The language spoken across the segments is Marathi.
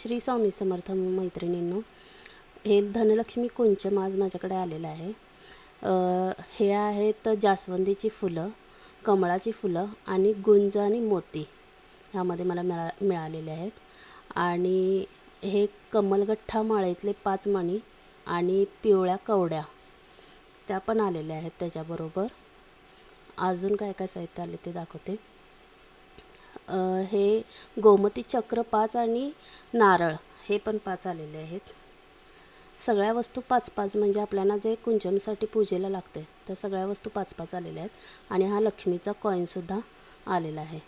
श्री स्वामी समर्थ मैत्रिणींनो हे धनलक्ष्मी कुंचम आज माझ्याकडे आलेलं आहे. हे आहेत जास्वंदीची फुलं कमळाची फुलं आणि गुंज आणि मोती ह्यामध्ये मला मिळा मिळालेले आहेत. आणि हे कमलगठ्ठा माळेतले पाच मणी आणि पिवळ्या कवड्या त्या पण आलेल्या आहेत त्याच्याबरोबर. अजून काय काय साहित्य आले ते दाखवते. हे गोमती चक्र पाच आणि नारळ हे पण पाच आलेले आहेत. सगळ्या वस्तू पाच पाच म्हणजे आपल्याला जे कुंचमसाठी पूजेला लागते त्या सगळ्या वस्तू पाच पाच आलेल्या आहेत. आणि हा लक्ष्मीचा कॉईनसुद्धा आलेला आहे.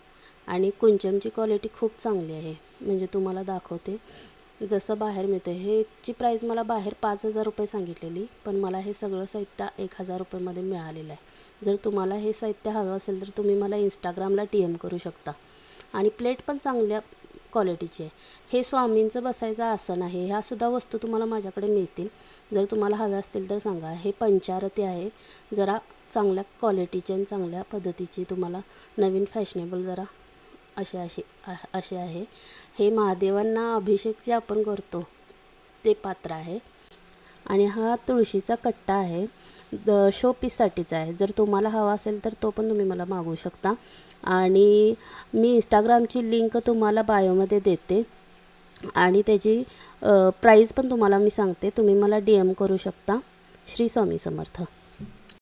आणि कुंचमची क्वालिटी खूप चांगली आहे. म्हणजे तुम्हाला दाखवते जसं बाहेर मिळते. ह्याची प्राईस मला बाहेर पाच हजार रुपये सांगितलेली पण मला हे सगळं साहित्य एक हजार रुपयेमध्ये मिळालेलं आहे. जर तुम्हाला हे साहित्य हवं असेल तर तुम्ही मला इंस्टाग्रामला टी एम करू शकता. आणि प्लेट पण चांगल्या क्वालिटीची आहे. हे स्वामींचं बसायचं आसन आहे. ह्यासुद्धा वस्तू तुम्हाला माझ्याकडे मिळतील. जर तुम्हाला हव्या असतील तर सांगा. हे पंचारती आहे. जरा चांगल्या क्वालिटीची आणि चांगल्या पद्धतीची तुम्हाला नवीन फॅशनेबल जरा असे असे असे आहे. हे महादेवांना अभिषेक जे आपण करतो ते पात्र आहे. आणि हा तुळशीचा कट्टा आहे. द शो पीससाठीचा आहे. जर तुम्हाला हवा असेल तर तो पण तुम्ही मला मागवू शकता. आणि मी इंस्टाग्रामची लिंक तुम्हाला बायोमध्ये देते. आणि त्याची प्राईज पण तुम्हाला मी सांगते. तुम्ही मला डी एम करू शकता. श्री स्वामी समर्थ.